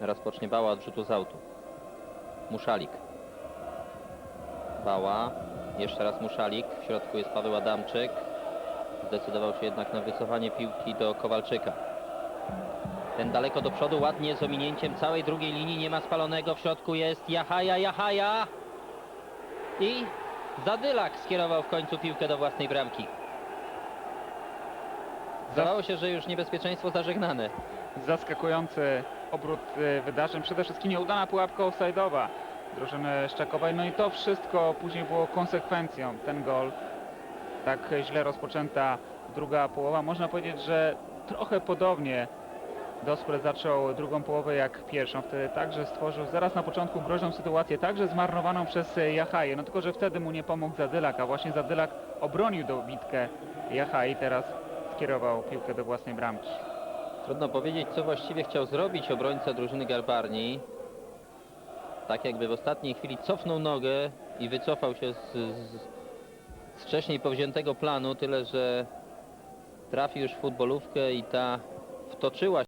rozpocznie Bała od rzutu z autu. Muszalik. Bała. Jeszcze raz Muszalik. W środku jest Paweł Adamczyk. Zdecydował się jednak na wycofanie piłki do Kowalczyka. Ten daleko do przodu, ładnie z ominięciem całej drugiej linii. Nie ma spalonego. W środku jest Jahaja, Jahaja. I Zadylak skierował w końcu piłkę do własnej bramki. Zdawało się, że już niebezpieczeństwo zażegnane. Zaskakujący obrót y, wydarzeń, przede wszystkim nieudana pułapka offside'owa drużyny Szczakowej. No i to wszystko później było konsekwencją. Ten gol, tak źle rozpoczęta druga połowa. Można powiedzieć, że trochę podobnie Dospre zaczął drugą połowę jak pierwszą. Wtedy także stworzył zaraz na początku groźną sytuację, także zmarnowaną przez Jahaję. No tylko, że wtedy mu nie pomógł Zadylak, a właśnie Zadylak obronił dobitkę Jahai. Teraz skierował piłkę do własnej bramki. Trudno powiedzieć, co właściwie chciał zrobić obrońca drużyny Garbarni. Tak jakby w ostatniej chwili cofnął nogę i wycofał się z, z, z wcześniej powziętego planu, tyle że trafił już w futbolówkę i ta wtoczyła